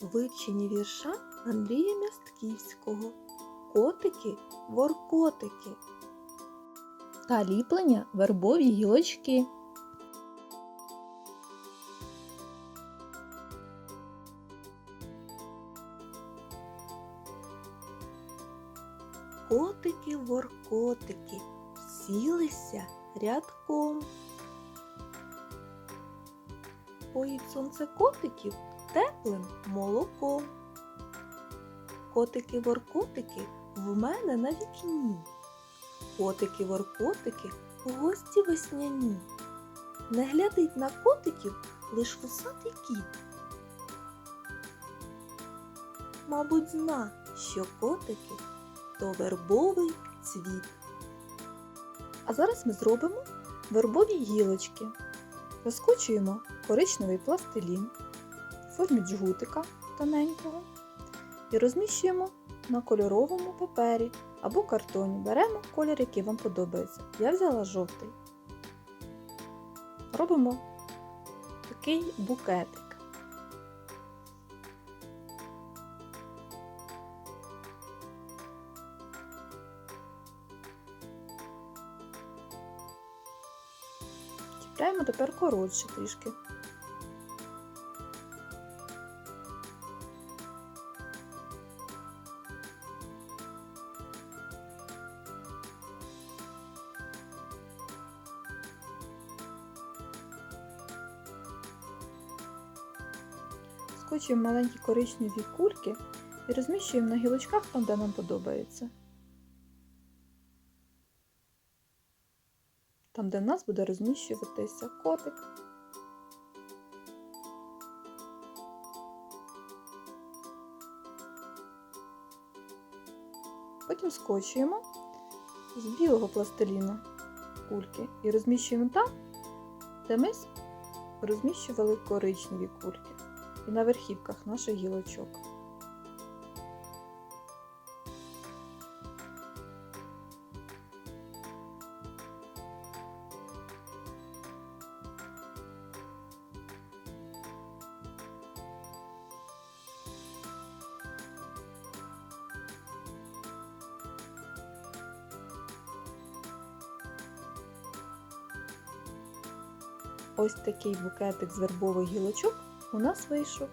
Вивчені вірша Андрія Мястківського. Котики, воркотики. та ліплення вербові гілочки. Котики, воркотики, сілися рядком. Поїть сонце котиків теплим молоком. Котики, воркотики в мене на вікні. Котики, воркотики у гості весняні. Не глядить на котиків лиш вусатий кіт. Мабуть, зна, що котики то вербовий цвіт. А зараз ми зробимо вербові гілочки. Розкочуємо коричневий пластилін формі джгутика тоненького і розміщуємо на кольоровому папері або картоні. Беремо колір, який вам подобається. Я взяла жовтий. Робимо такий букетик. Чіпляємо тепер коротше трішки. Скочуємо маленькі коричневі кульки і розміщуємо на гілочках там, де нам подобається. Там, де в нас буде розміщуватися котик. Потім скочуємо з білого пластиліну кульки і розміщуємо там, де ми розміщували коричневі кульки і на верхівках наших гілочок. Ось такий букетик з вербових гілочок у нас вийшов.